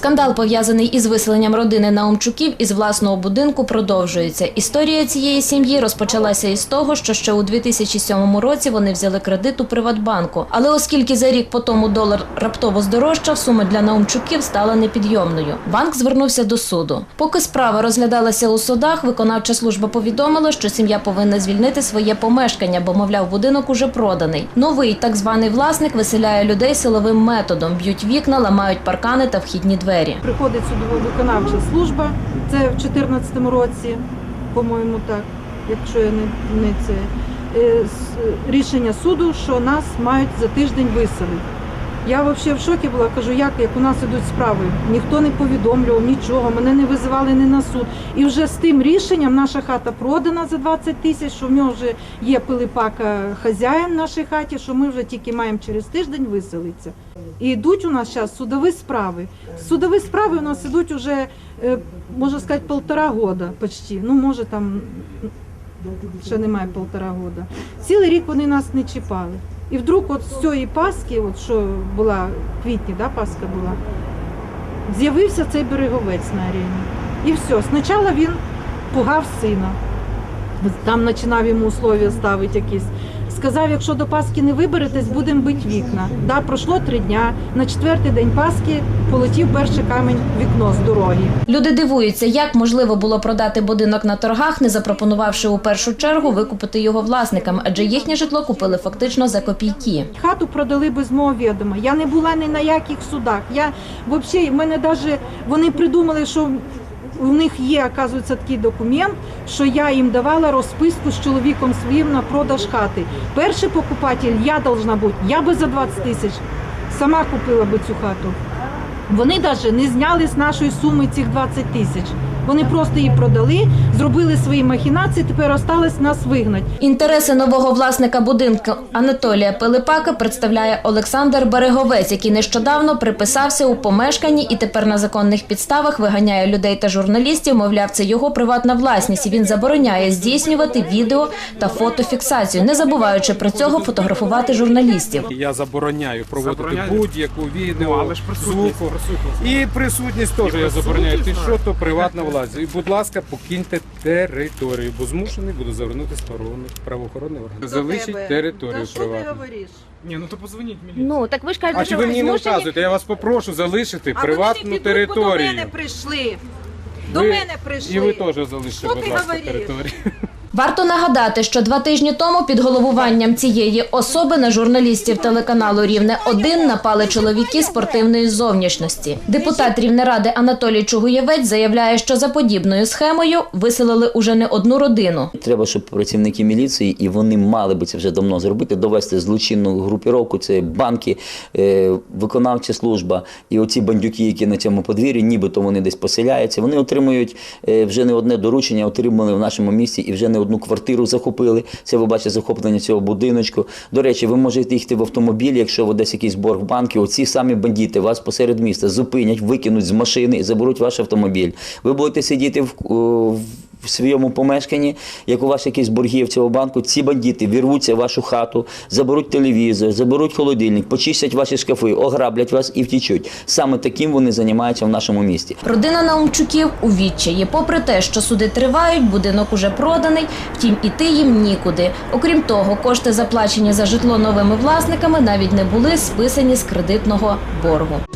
Скандал, пов'язаний із виселенням родини Наумчуків із власного будинку, продовжується. Історія цієї сім'ї розпочалася із того, що ще у 2007 році вони взяли кредит у Приватбанку. Але оскільки за рік по тому долар раптово здорожчав, сума для Наумчуків стала непідйомною. Банк звернувся до суду. Поки справа розглядалася у судах, виконавча служба повідомила, що сім'я повинна звільнити своє помешкання, бо, мовляв, будинок уже проданий. Новий так званий власник виселяє людей силовим методом, б'ють вікна, ламають паркани та вхідні двері. Приходить судово-виконавча служба, це в 2014 році, по-моєму, так, якщо я не, не це. Е, Рішення суду, що нас мають за тиждень виселити. Я взагалі в шокі була, кажу, як, як у нас ідуть справи. Ніхто не повідомлював нічого, мене не визивали ні на суд. І вже з тим рішенням наша хата продана за 20 тисяч, що в нього вже є пилипака хазяїн в нашій хаті, що ми вже тільки маємо через тиждень виселитися. І йдуть у нас зараз судові справи. Судові справи у нас ідуть уже, е, можна сказати, полтора года почти. Ну, може там ще немає полтора года. Цілий рік вони нас не чіпали. І вдруг от з цієї паски, от що була в квітні, да, паска була, з'явився цей береговець на арені. І все. Спочатку він пугав сина. Там починав йому условия ставити якісь. Сказав, якщо до Пасхи не виберетесь, будемо бити вікна. Да, пройшло три дня. На четвертий день Пасхи полетів перший камінь вікно з дороги. Люди дивуються, як можливо було продати будинок на торгах, не запропонувавши у першу чергу викупити його власникам, адже їхнє житло купили фактично за копійки. Хату продали без мого відома. Я не була ні на яких судах. Я взагалі, в мене навіть вони придумали, що у них є, оказується, такий документ, що я їм давала розписку з чоловіком своїм на продаж хати. Перший покупатель я должна бути. Я би за 20 тисяч сама купила би цю хату. Вони навіть не зняли з нашої суми цих 20 тисяч. Вони просто її продали, зробили свої махінації. Тепер осталось нас вигнати. Інтереси нового власника будинку Анатолія Пилипака представляє Олександр Береговець, який нещодавно приписався у помешканні і тепер на законних підставах виганяє людей та журналістів. Мовляв, це його приватна власність. і Він забороняє здійснювати відео та фотофіксацію, не забуваючи при цього фотографувати журналістів. Я забороняю проводити будь-яку відео, Ну, але ж присутність, звуку. присутність. І присутність теж я забороняю. Ти що, то приватна власність. І, будь ласка, покиньте територію, бо змушений буду завернути сторони правоохоронних органів. Залишіть територію приватну. говориш? Ні, ну то позвоніть мені. Ну так ви ж кажете, А чи ви мені не вказуєте? Я вас попрошу залишити А приватну вони не підуть, бо до територію. мене прийшли. До Ви- мене прийшли. І ви теж залишите, Що будь ласка, говориш? територію. Варто нагадати, що два тижні тому під головуванням цієї особи на журналістів телеканалу Рівне 1 напали чоловіки спортивної зовнішності. Депутат Рівнеради Анатолій Чугуєвець заявляє, що за подібною схемою виселили уже не одну родину. Треба, щоб працівники міліції, і вони мали би це вже давно зробити, довести злочинну групіровку, це банки, е, виконавча служба і оці бандюки, які на цьому подвір'ї, нібито вони десь поселяються. Вони отримують е, вже не одне доручення, отримали в нашому місті і вже не одну квартиру захопили. Це ви бачите захоплення цього будиночку. До речі, ви можете їхати в автомобіль, якщо ви десь якийсь борг в банки. Оці самі бандити вас посеред міста зупинять, викинуть з машини і заберуть ваш автомобіль. Ви будете сидіти в, о, в своєму помешканні, як у вас якісь боргів цього банку, ці бандити вірвуться в вашу хату, заберуть телевізор, заберуть холодильник, почистять ваші шкафи, ограблять вас і втічуть. Саме таким вони займаються в нашому місті. Родина Наумчуків у відчаї. Попри те, що суди тривають, будинок уже проданий, втім іти їм нікуди. Окрім того, кошти, заплачені за житло новими власниками, навіть не були списані з кредитного боргу.